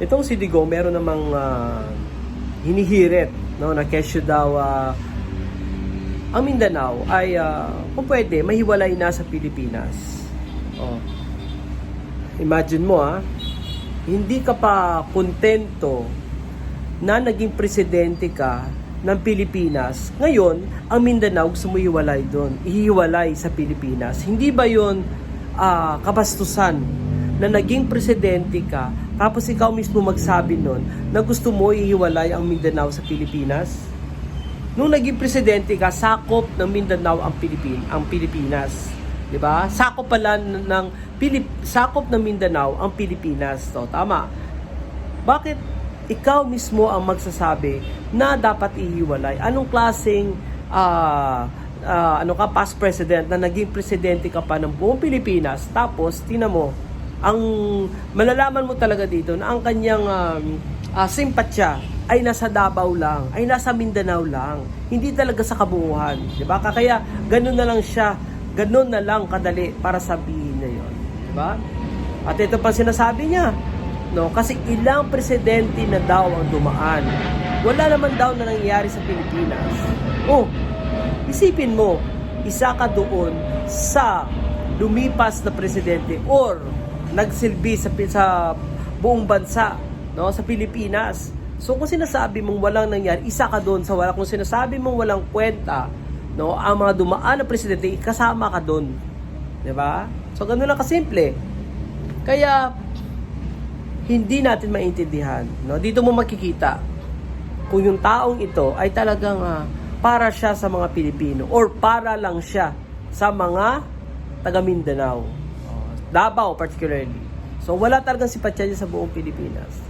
Itong si Digong, meron namang ah, hinihirit, no, na kesyo daw ah, ang Mindanao ay ah, kung pwede, mahiwalay na sa Pilipinas. Oh. Imagine mo ah, hindi ka pa kontento na naging presidente ka ng Pilipinas. Ngayon, ang Mindanao gusto mo ihiwalay doon. Ihiwalay sa Pilipinas. Hindi ba yon ah, kabastusan na naging presidente ka tapos ikaw mismo magsabi nun na gusto mo ihiwalay ang Mindanao sa Pilipinas? Nung naging presidente ka, sakop ng Mindanao ang Pilipin, ang Pilipinas. 'Di ba? Sakop pala ng Pilip, sakop ng Mindanao ang Pilipinas. So, tama. Bakit ikaw mismo ang magsasabi na dapat ihiwalay? Anong klaseng ah, ah, ano ka past president na naging presidente ka pa ng buong Pilipinas tapos tina mo ang malalaman mo talaga dito na ang kanyang um, ah, simpatya ay nasa Davao lang, ay nasa Mindanao lang, hindi talaga sa kabuuan, 'di ba? Kaya ganun na lang siya, ganun na lang kadali para sabihin niya 'yon, 'di ba? At ito pa sinasabi niya, no? Kasi ilang presidente na daw ang dumaan. Wala naman daw na nangyayari sa Pilipinas. Oh, isipin mo, isa ka doon sa lumipas na presidente or nagsilbi sa, sa buong bansa, no, sa Pilipinas. So kung sinasabi mong walang nangyari, isa ka doon sa wala. Kung sinasabi mong walang kwenta, no, ang mga dumaan na presidente, kasama ka doon. 'Di ba? So ganun lang kasimple. Kaya hindi natin maintindihan, no? Dito mo makikita kung yung taong ito ay talagang ah, para siya sa mga Pilipino or para lang siya sa mga taga Mindanao. Davao particularly. So wala talagang simpatya niya sa buong Pilipinas.